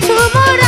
কিছু মোরা